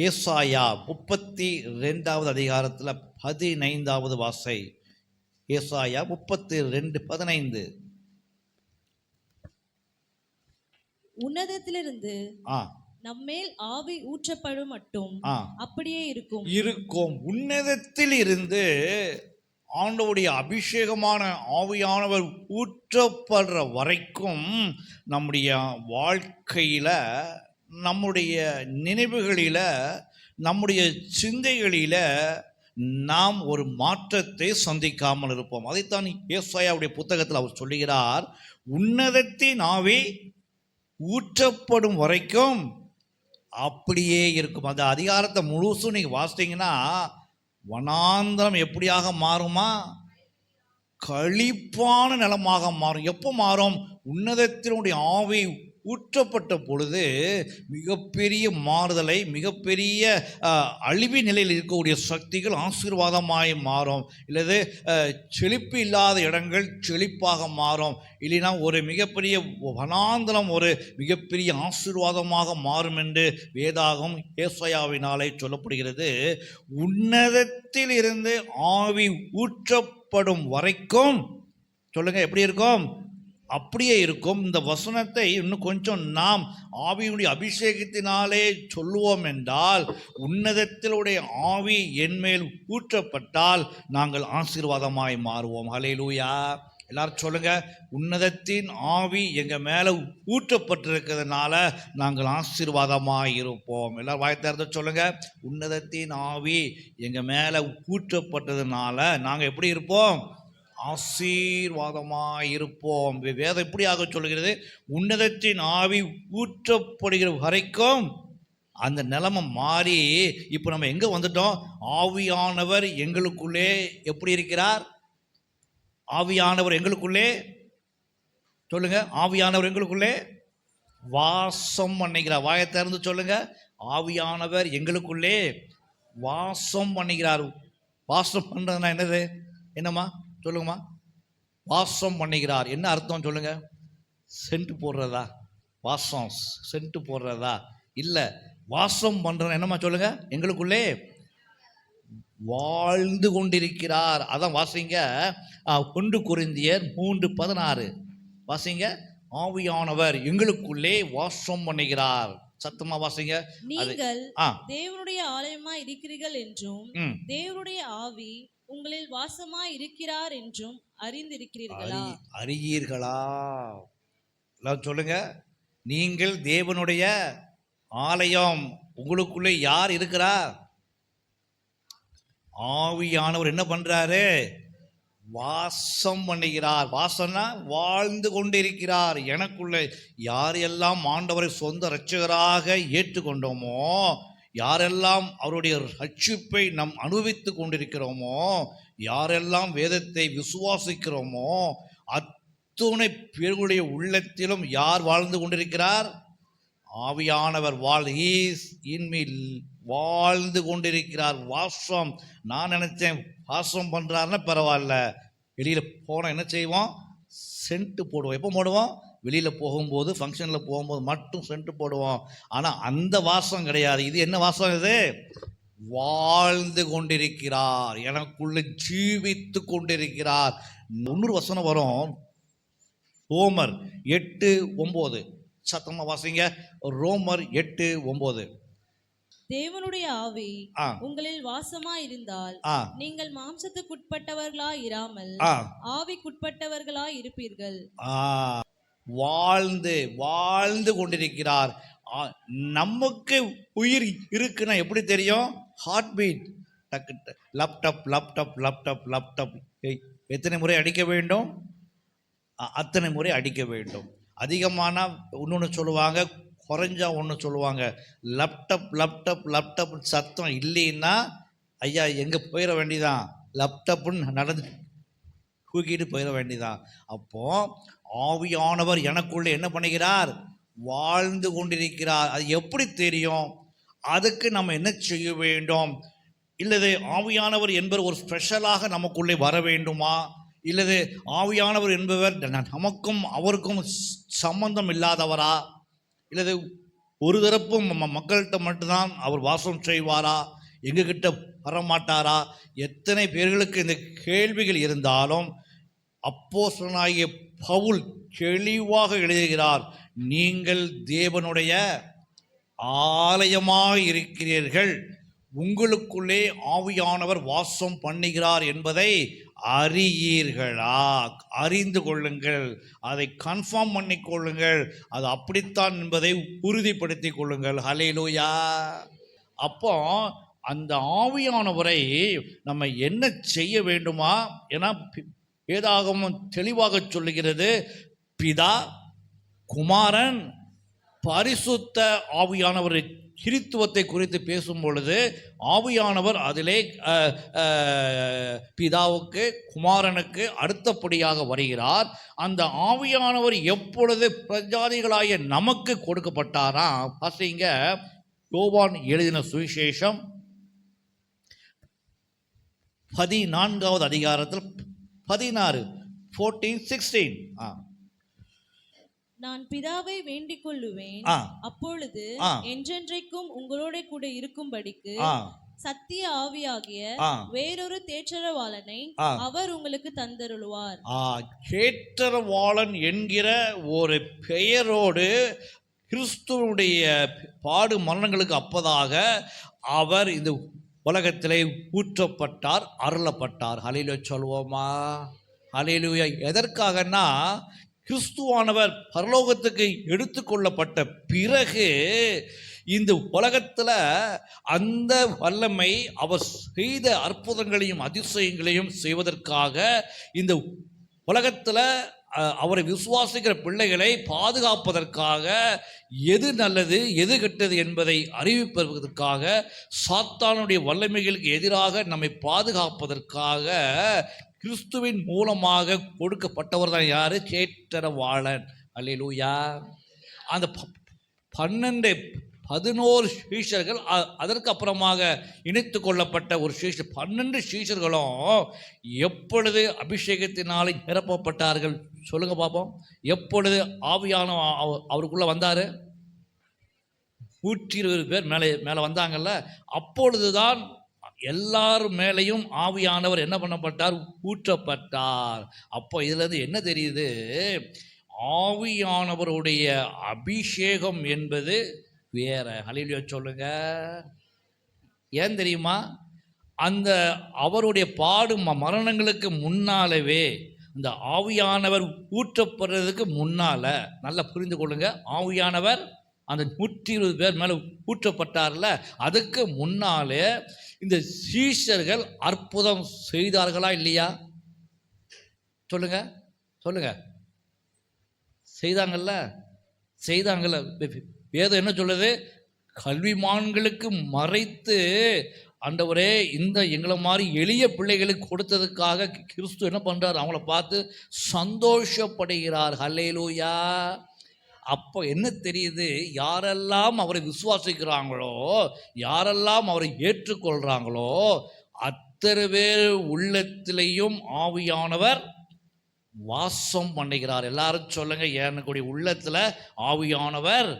ஏசாயா முப்பத்தி ரெண்டாவது அதிகாரத்தில் பதினைந்தாவது வாசை. ஏசாயா முப்பத்தி ரெண்டு பதினைந்து. உன்னதத்திலிருந்து நம்மேல் ஆவி ஊற்றப்படும் மட்டும் அப்படியே இருக்கும். இருக்கும். உன்னதத்தில் இருந்து ஆண்டவுடைய அபிஷேகமான ஆவியானவர் ஊற்றப்படுற வரைக்கும் நம்முடைய வாழ்க்கையில் நம்முடைய நினைவுகளில் நம்முடைய சிந்தைகளில் நாம் ஒரு மாற்றத்தை சந்திக்காமல் இருப்போம். அதைத்தான் ஏசாயாவுடைய புத்தகத்தில் அவர் சொல்லுகிறார் உன்னதத்தின் ஆவி ஊற்றப்படும் வரைக்கும் அப்படியே இருக்கும். அந்த அதிகாரத்தை முழுசும் நீங்கள் வாசித்தீங்கன்னா வனாந்தரம் எப்படியாக மாறுமா? களிப்பான நிலமாக மாறும். எப்போ மாறும்? உன்னதத்தினுடைய ஆவி ஊற்றப்பட்ட பொழுது மிகப்பெரிய மாறுதலை மிகப்பெரிய அழிவு நிலையில் இருக்கக்கூடிய சக்திகள் ஆசீர்வாதமாய் மாறும். இல்லது செழிப்பு இல்லாத இடங்கள் செழிப்பாக மாறும். இல்லைன்னா ஒரு மிகப்பெரிய வனாந்தரம் ஒரு மிகப்பெரிய ஆசீர்வாதமாக மாறும் என்று வேதாகம் ஏசையாவினாலே சொல்லப்படுகிறது. உன்னதத்தில் இருந்து ஆவி ஊற்றப்படும் வரைக்கும் சொல்லுங்கள் எப்படி இருக்கும்? அப்படியே இருக்கும். இந்த வசனத்தை இன்னும் கொஞ்சம் நாம் ஆவியுடைய அபிஷேகத்தினாலே சொல்லுவோம் என்றால் உன்னதத்திலுடைய ஆவி என்மேல் ஊற்றப்பட்டால் நாங்கள் ஆசீர்வாதமாய் மாறுவோம். ஹalleluya. எல்லாரும் சொல்லுங்க உன்னதத்தின் ஆவி எங்க மேல ஊற்றப்பட்டிருக்கிறதுனால நாங்கள் ஆசீர்வாதமாக இருப்போம். எல்லாரும் வாய்த்தார்த்த சொல்லுங்க உன்னதத்தின் ஆவி எங்க மேல ஊற்றப்பட்டதுனால நாங்கள் எப்படி இருப்போம்? ஆசீர்வாதமாக இருப்போம் வேதம் எப்படியாக சொல்கிறது உன்னதத்தின் ஆவி ஊற்றப்படுகிற வரைக்கும் அந்த நிலமை மாறி இப்போ நம்ம எங்கே வந்துட்டோம்? ஆவியானவர் எங்களுக்குள்ளே எப்படி இருக்கிறார்? ஆவியானவர் எங்களுக்குள்ளே? சொல்லுங்க ஆவியானவர் எங்களுக்குள்ளே? வாசம் பண்ணிக்கிறார் வாயை திறந்து சொல்லுங்க ஆவியானவர் எங்களுக்குள்ளே வாசம் பண்ணிக்கிறார் வாசம் பண்ணுறதுனா என்னது? என்னம்மா? சொல்லுங்கம்மா. வாசம் பண்ணுகிறார். என்ன அர்த்தம் சொல்லுங்க? சென்ட் போடுறதா? வாசம் சென்ட் போடுறதா? இல்லை வாசம் பண்ணுறது என்னம்மா சொல்லுங்க? எங்களுக்குள்ளே வாழ்ந்து கொண்டிருக்கிறார். அதான் வாசிங்க. ஒன்று குருந்தியர் மூன்று பதினாறு. வாசிங்க. ஆவியானவர் எங்களுக்குள்ளே வாசம் பண்ணுகிறார். சத்தமா வாசிங்க. நீங்கள் தேவனுடைய ஆலயமா இருக்கிறீர்கள் என்றும் தேவனுடைய ஆவி உங்களில் வாசமா இருக்கிறார் என்றும் அறிந்திருக்கிறீர்களா? அறியீர்களா? எல்லாம் சொல்லுங்க. நீங்கள் தேவனுடைய ஆலயம் உங்களுக்குள்ளே யார் இருக்கிறார் ஆவியானவர் என்ன பண்றாரு? வாசம் பண்ணுகிறார். வாசம்னா வாழ்ந்து கொண்டிருக்கிறார். எனக்குள்ளே யாரெல்லாம் ஆண்டவரை சொந்த இரட்சகராக ஏற்றுக்கொண்டோமோ யாரெல்லாம் அவருடைய ரட்சிப்பை நம் அனுபவித்து கொண்டிருக்கிறோமோ யாரெல்லாம் வேதத்தை விசுவாசிக்கிறோமோ அத்துணை பேர்களுடைய உள்ளத்திலும் யார் வாழ்ந்து கொண்டிருக்கிறார்? ஆவியானவர் வாழ் ஈஸ் இன்மில் வாழ்ந்து கொண்டிருக்கிறார். வாசம் நான் நினைச்சேன் வாசம் பண்ணுறாருன்னா பரவாயில்ல. வெளியில் போனால் என்ன செய்வோம் சென்ட்டு போடுவோம் எப்போ போடுவோம் வெளியில் போகும்போது ஃபங்க்ஷனில் போகும்போது மட்டும் சென்ட்டு போடுவோம். ஆனால் அந்த வாசம் கிடையாது. இது என்ன வாசம் இது? வாழ்ந்து கொண்டிருக்கிறார். எனக்குள்ள ஜீவித்து கொண்டிருக்கிறார். முன்னூறு வசனம் வரும். ரோமர் எட்டு ஒம்பது. சத்தமா வாசிங்க. ரோமர் எட்டு ஒம்பது. தேவனுடைய ஆவி உங்களில் வாசமா இருந்தால் நீங்கள் மாம்சத்துக்குட்பட்டவர்களா இராமல் ஆவிக்குட்பட்டவர்களா இருப்பீர்கள் ஆ. வாழ்ந்து வாழ்ந்து கொண்டிருக்கிறார். நமக்கு உயிர் இருக்குன்னா எப்படி தெரியும்? ஹார்ட் பீட் டக்கு லேப்டாப் லேப்டாப் லேப்டாப் லேப்டாப் எத்தனை முறை அடிக்க வேண்டும்? அத்தனை முறை அடிக்க வேண்டும். அதிகமான இன்னொன்று சொல்லுவாங்க குறைஞ்சா ஒன்று சொல்லுவாங்க. லேப்டாப் லேப்டாப் லேப்டாப் சத்தம் இல்லைன்னா ஐயா எங்கே போயிட வேண்டியதான் லேப்டாப்புன்னு நடந்து தூக்கிட்டு போயிட வேண்டியதான் அப்போ ஆவியானவர் எனக்குள்ளே என்ன பண்ணுகிறார்? வாழ்ந்து கொண்டிருக்கிறார். அது எப்படி தெரியும்? அதுக்கு நம்ம என்ன செய்ய வேண்டும்? இல்லது ஆவியானவர் என்பவர் ஒரு ஸ்பெஷலாக நமக்குள்ளே வர வேண்டுமா? இல்லது ஆவியானவர் என்பவர் நமக்கும் அவருக்கும் சம்பந்தம் இல்லாதவரா? இல்லது ஒரு தரப்பும் நம்ம மக்கள்கிட்ட மட்டும்தான் அவர் வாசம் செய்வாரா? எங்ககிட்ட வரமாட்டாரா? எத்தனை பேர்களுக்கு இந்த கேள்விகள் இருந்தாலும் அப்போசனாகிய பவுல் தெளிவாக எழுதுகிறார் நீங்கள் தேவனுடைய ஆலயமாக இருக்கிறீர்கள். உங்களுக்குள்ளே ஆவியானவர் வாசம் பண்ணுகிறார் என்பதை அறியீர்களா? அறிந்து கொள்ளுங்கள். அதை கன்ஃபார்ம் பண்ணி கொள்ளுங்கள். அது அப்படித்தான் என்பதை உறுதிப்படுத்திக் கொள்ளுங்கள். ஹலேலூயா அப்போ அந்த ஆவியானவரை நம்ம என்ன செய்ய வேண்டுமா? ஏன்னா ஏதாகவும் தெளிவாக சொல்லுகிறது பிதா குமாரன் பரிசுத்த ஆவியானவரை. கிறித்துவத்தை குறித்து பேசும் பொழுது ஆவியானவர் அதிலே பிதாவுக்கு குமாரனுக்கு அடுத்தபடியாக வருகிறார். அந்த ஆவியானவர் எப்பொழுது பிரஜாதிகளாய நமக்கு கொடுக்கப்பட்டாரா? பசிங்க யோவான் எழுதின சுவிசேஷம் பதினான்காவது அதிகாரத்தில் பதினாறு ஃபோர்டீன் சிக்ஸ்டீன் ஆ. நான் பிதாவை வேண்டிக் கொள்ளுவேன். அப்பொழுது. என்றென்றைக்கும் உங்களோட கூட இருக்கும்படிக்கு சத்திய ஆவியாகிய வேறொரு தேற்றரவாளனை. அவர் உங்களுக்கு தந்தருளுவார். ஆ கேட்டரவாளன் என்கிற ஒரு பெயரோடு கிறிஸ்துவனுடைய பாடு மரணங்களுக்கு அப்பதாக அவர் இந்த உலகத்திலே ஊற்றப்பட்டார் அருளப்பட்டார். ஹலிலு சொல்வோமா? ஹலிலுயா எதற்காகன்னா கிறிஸ்துவானவர் பரலோகத்துக்கு எடுத்துக்கொள்ளப்பட்ட பிறகு இந்த உலகத்தில் அந்த வல்லமை அவர் செய்த அற்புதங்களையும் அதிசயங்களையும் செய்வதற்காக இந்த உலகத்தில் அவரை விசுவாசிக்கிற பிள்ளைகளை பாதுகாப்பதற்காக எது நல்லது எது கெட்டது என்பதை அறிவிப்பதற்காக சாத்தானுடைய வல்லமைகளுக்கு எதிராக நம்மை பாதுகாப்பதற்காக கிறிஸ்துவின் மூலமாக கொடுக்கப்பட்டவர் தான் யார்? சேற்றரவாளன். அல்லேலூயா. அந்த பன்னெண்டு பதினோரு சீஷர்கள் அதற்கு அப்புறமாக இணைத்து கொள்ளப்பட்ட ஒரு சீஷர் பன்னெண்டு சீஷர்களும் எப்பொழுது அபிஷேகத்தினாலே நிரப்பப்பட்டார்கள்? சொல்லுங்க பார்ப்போம் எப்பொழுது ஆவியான அவ- அவருக்குள்ள வந்தார்? நூற்றி இருபது பேர் மேலே மேலே வந்தாங்கல்ல. அப்பொழுதுதான் எல்லாரும் மேலேயும் ஆவியானவர் என்ன பண்ணப்பட்டார்? ஊற்றப்பட்டார். அப்போ இதுலேருந்து என்ன தெரியுது? ஆவியானவருடைய அபிஷேகம் என்பது வேற. ஹலிலியோ சொல்லுங்க. ஏன் தெரியுமா? அந்த அவருடைய பாடு ம- மரணங்களுக்கு முன்னாலவே இந்த ஆவியானவர் ஊற்றப்படுறதுக்கு முன்னால் நல்லா புரிந்து கொள்ளுங்கள் ஆவியானவர் அந்த நூற்றி இருபது பேர் மேலே ஊற்றப்பட்டார்ல அதுக்கு முன்னாலே இந்த சீஷர்கள் அற்புதம் செய்தார்களா இல்லையா? சொல்லுங்க சொல்லுங்க. செய்தாங்கல்ல செய்தாங்கல்ல. வேதம் என்ன சொல்லுது? கல்விமான்களுக்கு மறைத்து ஆண்டவரே இந்த எங்களை மாதிரி எளிய பிள்ளைகளுக்கு கொடுத்ததுக்காக கிறிஸ்து என்ன பண்ணுறாரு அவங்கள பார்த்து சந்தோஷப்படுகிறார். ஹல்லேலூயா. அப்போ என்ன தெரியுது? யாரெல்லாம் அவரை விசுவாசிக்கிறாங்களோ யாரெல்லாம் அவரை ஏற்றுக்கொள்கிறாங்களோ அத்தனை பேர் உள்ளத்திலையும் ஆவியானவர் வாசம் பண்ணுகிறார். எல்லாரும் சொல்லுங்க எனக்குடைய உள்ளத்தில் ஆவியானவர்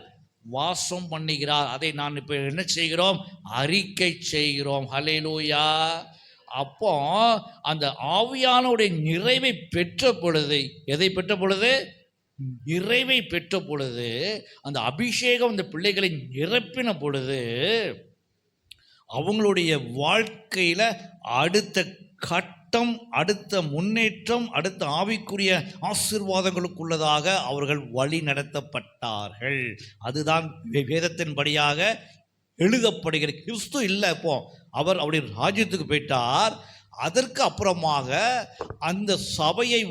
வாசம் பண்ணுகிறார். அதை நான் இப்போ என்ன செய்கிறோம்? அறிக்கை செய்கிறோம். ஹலேலூயா அப்போ அந்த ஆவியானுடைய நிறைவை பெற்ற பொழுது எதை பெற்ற பொழுது? நிறைவை பெற்ற பொழுது அந்த அபிஷேகம் அந்த பிள்ளைகளை நிரப்பின பொழுது அவங்களுடைய வாழ்க்கையில் அடுத்த கட்டம் அடுத்த முன்னேற்றம் அடுத்த ஆவிக்குரிய ஆசிர்வாதங்களுக்குள்ளதாக அவர்கள் வழி நடத்தப்பட்டார்கள். அதுதான் வேதத்தின்படியாக எழுதப்படுகிற கிறிஸ்து இல்லை இப்போ. அவர் அவருடைய ராஜ்யத்துக்கு போயிட்டார். அதற்கு அப்புறமாக அந்த சபையை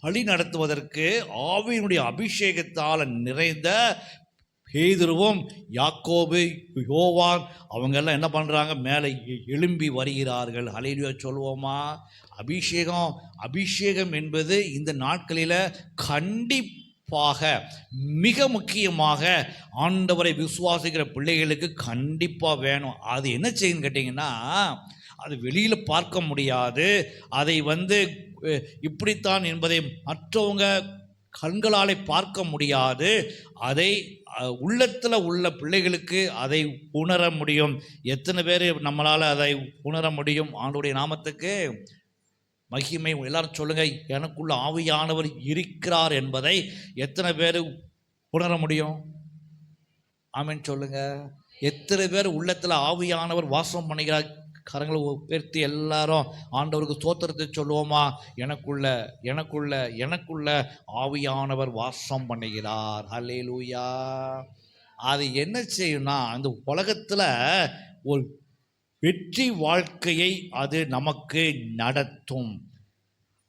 வழி நடத்துவதற்கு ஆவியினுடைய அபிஷேகத்தால் நிறைந்த பேதுருவும். யாக்கோபு யோவான் அவங்கெல்லாம் என்ன பண்ணுறாங்க மேலே எழும்பி வருகிறார்கள். ஹலையிலுயா சொல்லுவோமா? அபிஷேகம் அபிஷேகம் என்பது இந்த நாட்களில் கண்டிப்பாக மிக முக்கியமாக ஆண்டவரை விசுவாசிக்கிற பிள்ளைகளுக்கு கண்டிப்பாக வேணும். அது என்ன செய்யுன்னு கேட்டிங்கன்னா அது வெளியில் பார்க்க முடியாது. அதை வந்து இப்படித்தான் என்பதை மற்றவங்க கண்களாலே பார்க்க முடியாது. அதை உள்ளத்தில் உள்ள பிள்ளைகளுக்கு அதை உணர முடியும். எத்தனை பேர் நம்மளால் அதை உணர முடியும்? ஆண்டுடைய நாமத்துக்கு மகிமை. எல்லாரும் சொல்லுங்க எனக்குள்ள ஆவியானவர் இருக்கிறார் என்பதை எத்தனை பேர் உணர முடியும்? ஆமென் சொல்லுங்க. எத்தனை பேர் உள்ளத்தில் ஆவியானவர் வாசம் பண்ணுகிறார்? கரங்களை உயர்த்தி எல்லாரும் ஆண்டவருக்கு ஸ்தோத்திரத்தை சொல்லுவோமா? எனக்குள்ள எனக்குள்ள எனக்குள்ள ஆவியானவர் வாசம் பண்ணுகிறார். ஹல்லேலூயா அது என்ன செய்யும்னா அந்த உலகத்தில் ஒரு வெற்றி வாழ்க்கையை அது நமக்கு நடத்தும்.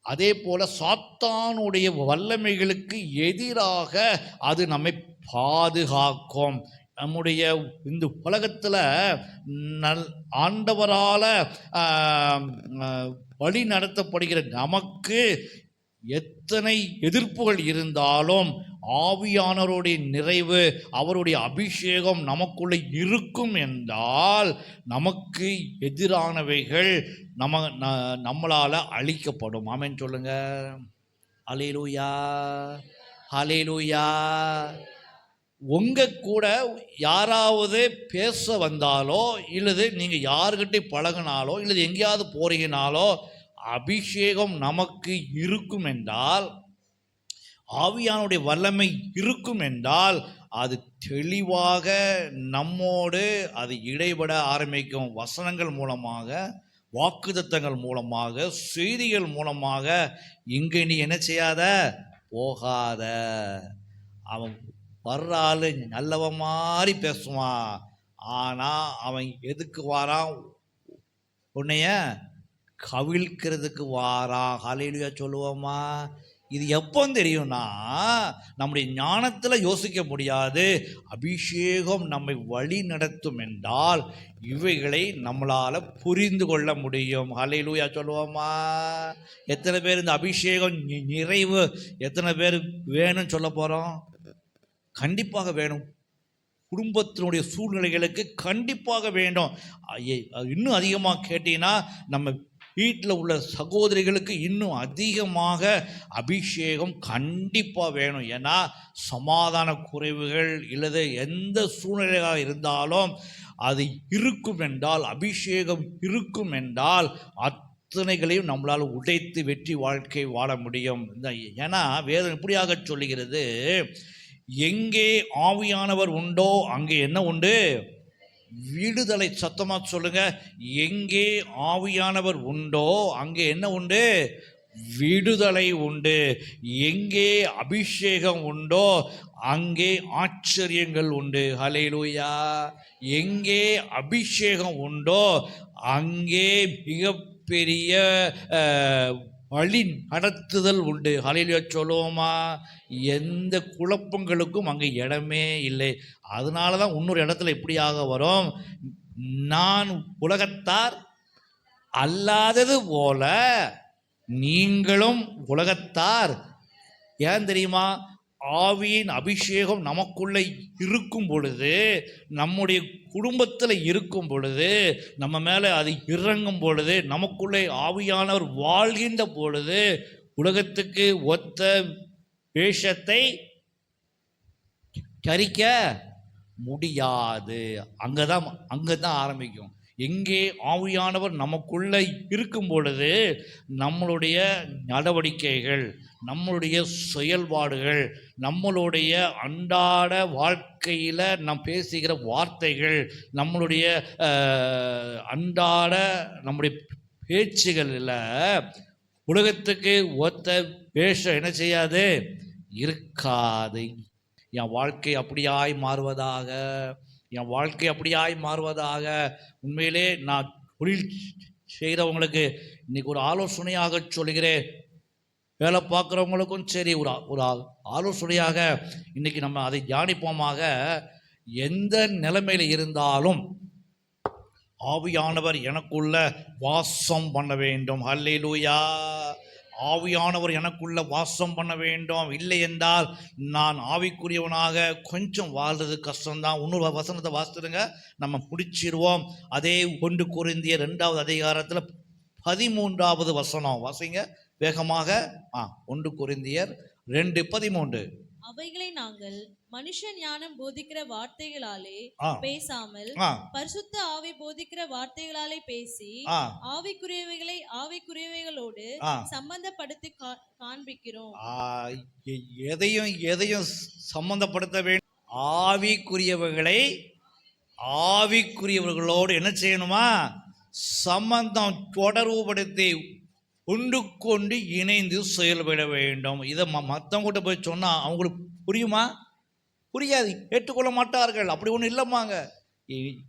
அதே போல சாத்தானுடைய வல்லமைகளுக்கு எதிராக அது நம்மை பாதுகாக்கும். நம்முடைய இந்த உலகத்தில் நல் ஆண்டவரால் வழி நடத்தப்படுகிற நமக்கு எத்தனை எதிர்ப்புகள் இருந்தாலும் ஆவியானவருடைய நிறைவு அவருடைய அபிஷேகம் நமக்குள்ளே இருக்கும் என்றால் நமக்கு எதிரானவைகள் நம்ம ந- அழிக்கப்படும். ஆமேன்னு சொல்லுங்கள் அலேலூயா ஹலேலூயா உங்கள் கூட யாராவது பேச வந்தாலோ இல்லது நீங்கள் யாருக்கிட்டே பழகினாலோ இல்லது எங்கேயாவது போறீங்கனாலோ அபிஷேகம் நமக்கு இருக்கும் என்றால் ஆவியானுடைய வல்லமை இருக்கும் என்றால் அது தெளிவாக நம்மோடு அது இடைபட ஆரம்பிக்கும் வசனங்கள் மூலமாக வாக்குதத்தங்கள் மூலமாக செய்திகள் மூலமாக இங்கே நீ என்ன செய்யாத? போகாத. அவன் வர்ற ஆளு நல்லவன் மாதிரி பேசுவான் ஆனால் அவன் எதுக்கு வாரான் உன்னைய கவிழ்க்கிறதுக்கு வாரான் ஹalleluya சொல்லுவோமா? இது எப்போ தெரியும்னா நம்முடைய ஞானத்தில் யோசிக்க முடியாது. அபிஷேகம் நம்மை வழி நடத்தும் என்றால் இவைகளை நம்மளால் புரிந்து கொள்ள முடியும். ஹலையிலூயா சொல்லுவோமா? எத்தனை பேர் இந்த அபிஷேகம் நிறைவு எத்தனை பேர் வேணும்னு சொல்ல போகிறோம் கண்டிப்பாக வேணும். குடும்பத்தினுடைய சூழ்நிலைகளுக்கு கண்டிப்பாக வேண்டும். இன்னும் அதிகமாக கேட்டீங்கன்னா நம்ம வீட்டில் உள்ள சகோதரிகளுக்கு இன்னும் அதிகமாக அபிஷேகம் கண்டிப்பாக வேணும். ஏன்னா சமாதான குறைவுகள் இல்லது எந்த சூழ்நிலையாக இருந்தாலும் அது இருக்கும் என்றால் அபிஷேகம் இருக்கும் என்றால் அத்தனைகளையும் நம்மளால் உடைத்து வெற்றி வாழ்க்கை வாழ முடியும். ஏன்னா வேதம் இப்படியாக சொல்லுகிறது எங்கே ஆவியானவர் உண்டோ அங்கே என்ன உண்டு? விடுதலை. சத்தமா சொல்லுங்க. எங்கே ஆவியானவர் உண்டோ அங்கே என்ன உண்டு? விடுதலை உண்டு. எங்கே அபிஷேகம் உண்டோ அங்கே ஆச்சரியங்கள் உண்டு. ஹலேலூயா எங்கே அபிஷேகம் உண்டோ அங்கே மிகப்பெரிய வழி நடத்துதல் உண்டு. ஹalleluya சொல்லுவோமா? எந்த குழப்பங்களுக்கும் அங்கே இடமே இல்லை. அதனால தான் இன்னொரு இடத்துல இப்படியாக வரும். நான் உலகத்தார் அல்லாதது போல நீங்களும் உலகத்தார். ஏன் தெரியுமா? ஆவியின் அபிஷேகம் நமக்குள்ளே இருக்கும் பொழுது நம்முடைய குடும்பத்தில் இருக்கும் பொழுது நம்ம மேலே அது இறங்கும் பொழுது நமக்குள்ளே ஆவியானவர் வாழ்கின்ற பொழுது உலகத்துக்கு ஒத்த வேஷத்தை கரிக்க முடியாது. அங்கே தான் அங்கே தான் ஆரம்பிக்கும். எங்கே ஆவியானவர் நமக்குள்ளே இருக்கும் பொழுது நம்மளுடைய நடவடிக்கைகள் நம்மளுடைய செயல்பாடுகள் நம்மளுடைய அன்றாட வாழ்க்கையில் நாம் பேசுகிற வார்த்தைகள் நம்மளுடைய அன்றாட நம்முடைய பேச்சுகளில் உலகத்துக்கு ஒத்த பேச என்ன செய்யாது? இருக்காது. என் வாழ்க்கை அப்படியாய் மாறுவதாக என் வாழ்க்கை அப்படியாய் மாறுவதாக. உண்மையிலே நான் தொழில் செய்கிறவங்களுக்கு இன்றைக்கி ஒரு ஆலோசனையாக சொல்கிறேன் வேலை பார்க்குறவங்களுக்கும் சரி ஒரு ஒரு ஆலோசனையாக இன்றைக்கி நம்ம அதை தியானிப்போமாக எந்த நிலைமையில் இருந்தாலும் ஆவியானவர் எனக்குள்ள வாசம் பண்ண வேண்டும். ஹல்லேலூயா. ஆவியானவர் எனக்குள்ள வாசம் பண்ண வேண்டும். இல்லை என்றால் நான் ஆவிக்குரியவனாக கொஞ்சம் வாழ்றது கஷ்டம்தான். இன்னொரு வசனத்தை வாசித்துடுங்க. நம்ம முடிச்சிடுவோம் அதே ஒன்று குருந்திய ரெண்டாவது அதிகாரத்தில் பதிமூன்றாவது வசனம். வாசிங்க. வேகமாக ஆ ஒன்று குருந்தியர் ரெண்டு பதிமூன்று. அவைகளை நாங்கள் மனுஷ ஞானம் போதிக்கிற வார்த்தைகளாலே பேசாமல் பரிசுத்த ஆவி போதிக்கிற வார்த்தைகளாலே பேசி ஆவிக்குரியவைகளை ஆவிக்குரியவைகளோடு சம்பந்தப்படுத்தி காண்பிக்கிறோம். எதையும் எதையும் சம்பந்தப்படுத்த வேண்டும் ஆவிக்குரியவர்களை ஆவிக்குரியவர்களோடு என்ன செய்யணுமா? சம்பந்தம் தொடர்புபடுத்தி கொண்டு கொண்டு இணைந்து செயல்பட வேண்டும். இதை ம மற்றவங்ககிட்ட போய் சொன்னால் அவங்களுக்கு புரியுமா? புரியாது. ஏற்றுக்கொள்ள மாட்டார்கள். அப்படி ஒன்றும் இல்லைம்மாங்க.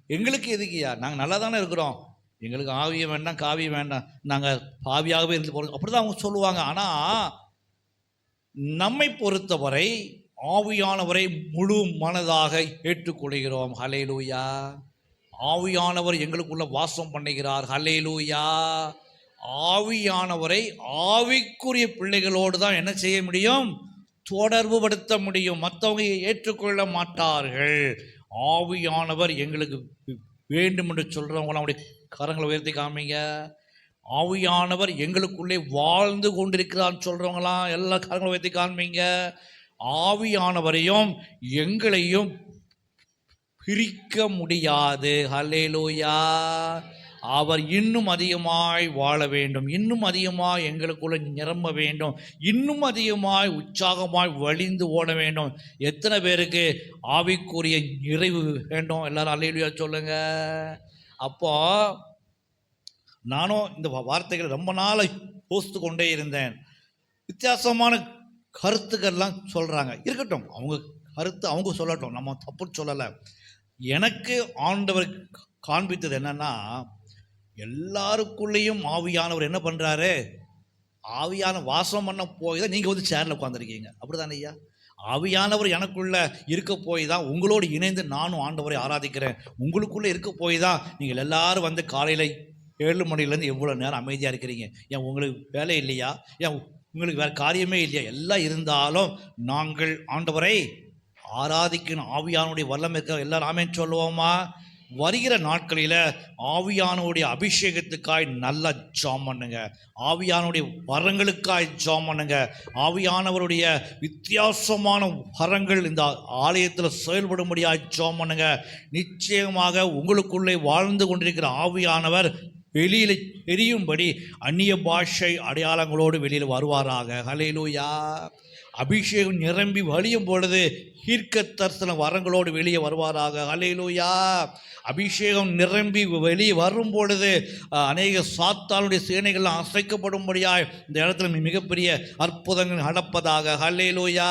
எங்களுக்கு எதுக்குயா நாங்கள் நல்லா தானே இருக்கிறோம். எங்களுக்கு ஆவியம் வேண்டாம் காவியம் வேண்டாம். நாங்கள் பாவியாகவே இருந்து போகிறோம் அப்படி தான் அவங்க சொல்லுவாங்க. ஆனால் நம்மை பொறுத்தவரை ஆவியானவரை முழு மனதாக ஏற்றுக்கொள்கிறோம். ஹலேலூயா ஆவியானவர் எங்களுக்குள்ள வாசம் பண்ணுகிறார். ஹலேலூயா ஆவியானவரை ஆவிக்குரிய பிள்ளைகளோடு தான் என்ன செய்ய முடியும்? தொடர்பு படுத்த முடியும். மற்றவங்க ஏற்றுக்கொள்ள மாட்டார்கள். ஆவியானவர் எங்களுக்கு வேண்டும் என்று சொல்கிறவங்க அவருடைய கரங்களை உயர்த்தி காமிங்க. ஆவியானவர் எங்களுக்குள்ளே வாழ்ந்து கொண்டிருக்கிறான்னு சொல்கிறவங்களாம் எல்லா கரங்களும் உயர்த்தி காண்பீங்க. ஆவியானவரையும் எங்களையும் பிரிக்க முடியாது. ஹல்லேலூயா அவர் இன்னும் அதிகமாய் வாழ வேண்டும். இன்னும் அதிகமாய் எங்களுக்குள்ள நிரம்ப வேண்டும். இன்னும் அதிகமாய் உற்சாகமாய் வழிந்து ஓட வேண்டும். எத்தனை பேருக்கு ஆவிக்குரிய நிறைவு வேண்டும்? எல்லாரும் அல்லேலூயா சொல்லுங்க. அப்போ நானும் இந்த வார்த்தைகள் வார்த்தைகளை ரொம்ப நாளை போஸ்து கொண்டே இருந்தேன். வித்தியாசமான கருத்துக்கள்லாம் சொல்கிறாங்க இருக்கட்டும் அவங்க கருத்து அவங்க சொல்லட்டும். நம்ம தப்பு சொல்லலை. எனக்கு ஆண்டவர் காண்பித்தது என்னென்னா எல்லாருக்குள்ளேயும் ஆவியானவர் என்ன பண்ணுறாரு ஆவியான வாசம் பண்ண போய் தான் நீங்கள் வந்து சேரில் உட்காந்துருக்கீங்க அப்படிதானே ஐயா? ஆவியானவர் எனக்குள்ள இருக்க போய் தான் உங்களோடு இணைந்து நானும் ஆண்டவரை ஆராதிக்கிறேன். உங்களுக்குள்ளே இருக்க போய் தான் நீங்கள் எல்லாரும் வந்து காலையில் ஏழு மணிலேருந்து எவ்வளோ நேரம் அமைதியாக இருக்கிறீங்க? ஏன் உங்களுக்கு வேலை இல்லையா? ஏன் உங்களுக்கு வேறு காரியமே இல்லையா? எல்லாம் இருந்தாலும் நாங்கள் ஆண்டவரை ஆராதிக்கணும். ஆவியானுடைய வல்லம் இருக்க எல்லாரும் ஆமேன்னு சொல்லுவோமா? வருகிற நாட்களில் ஆவியானுடைய அபிஷேகத்துக்காய் நல்லா ஜாம் பண்ணுங்க. ஆவியானுடைய வரங்களுக்காய் ஜாம் பண்ணுங்க. ஆவியானவருடைய வித்தியாசமான வரங்கள் இந்த ஆலயத்தில் செயல்படும்படியாக ஜாம் பண்ணுங்க. நிச்சயமாக உங்களுக்குள்ளே வாழ்ந்து கொண்டிருக்கிற ஆவியானவர் வெளியில் தெரியும்படி அந்நிய பாஷை அடையாளங்களோடு வெளியில் வருவாராக. ஹலேலூயா அபிஷேகம் நிரம்பி வழியும் பொழுது தீர்க்க தரிசன வரங்களோடு வெளியே வருவாராக. ஹலேலூயா அபிஷேகம் நிரம்பி வெளியே வரும் பொழுது அநேக சாத்தானுடைய சேனைகள்லாம் அசைக்கப்படும்படியாய் இந்த இடத்துல மிகப்பெரிய அற்புதங்கள் நடப்பதாக. ஹல்லேலூயா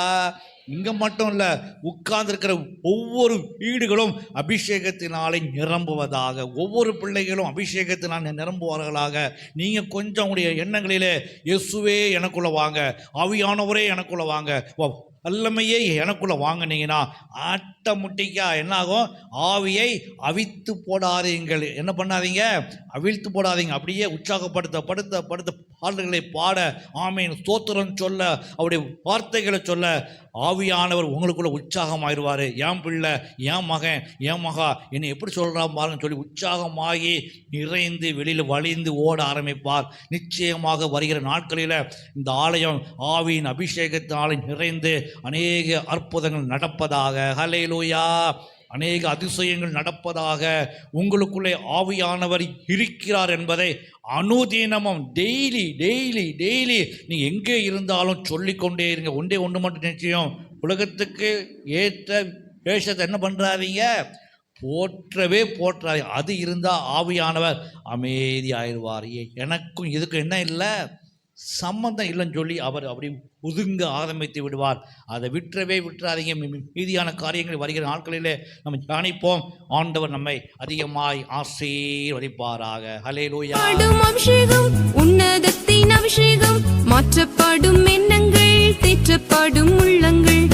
இங்கே மட்டும் இல்லை உட்கார்ந்துருக்கிற ஒவ்வொரு வீடுகளும் அபிஷேகத்தினாலே நிரம்புவதாக ஒவ்வொரு பிள்ளைகளும் அபிஷேகத்தினால் நிரம்புவார்களாக. நீங்கள் கொஞ்சம் உங்களுடைய எண்ணங்களிலே இயேசுவே எனக்குள்ள வாங்க. ஆவியானவரே எனக்குள்ள வாங்க. வ- எனக்குள்ளே எனக்குள்ள வாங்கினீங்கன்னா ஆட்டோமேட்டிக்காக என்ன ஆகும் ஆவியை அவித்து போடாதீங்கள். என்ன பண்ணாதீங்க? அவிழ்த்து போடாதீங்க. அப்படியே உற்சாகப்படுத்த படுத்த படுத்த பாடல்களை பாட ஆமையின் ஸ்தோத்திரம் சொல்ல அவருடைய வார்த்தைகளை சொல்ல ஆவியானவர் உங்களுக்குள்ள உற்சாகமாயிருவார். என் பிள்ளை? என் மகன்? என் மகா? என்னை எப்படி சொல்கிறான் பாருங்க சொல்லி உற்சாகமாகி நிறைந்து வெளியில் வழிந்து ஓட ஆரம்பிப்பார். நிச்சயமாக வருகிற நாட்களில் இந்த ஆலயம் ஆவியின் அபிஷேகத்தினாலே நிறைந்து அநேக அற்புதங்கள் நடப்பதாக ஹலேலூயா அநேக அதிசயங்கள் நடப்பதாக உங்களுக்குள்ளே ஆவியானவர் இருக்கிறார் என்பதை அனுதினமும் டெய்லி டெய்லி டெய்லி நீங்கள் எங்கே இருந்தாலும் சொல்லிக்கொண்டே இருங்க. ஒன்றே ஒன்று மட்டும் நிச்சயம். உலகத்துக்கு ஏற்ற வேஷத்தை என்ன பண்ணுறாதீங்க போற்றவே போற்றாதீங்க. அது இருந்தால் ஆவியானவர் அமைதியாயிருவார். எனக்கும் இதுக்கும் என்ன இல்லை? சம்மந்தம் இல்லைன்னு சொல்லி அவர் அப்படி ஒதுங்க ஆரம்பித்து விடுவார். அதை விட்டுறவே விட்டுறாதீங்க. மீதியான காரியங்கள் வருகிற நாட்களிலே நம்ம தியானிப்போம். ஆண்டவர் நம்மை அதிகமாய் ஆசீர்வதிப்பாராக. ஹலே லூயா அபிஷேகம் உன்னதத்தின் அபிஷேகம் மாற்றப்படும் எண்ணங்கள் தேற்றப்படும் உள்ளங்கள்.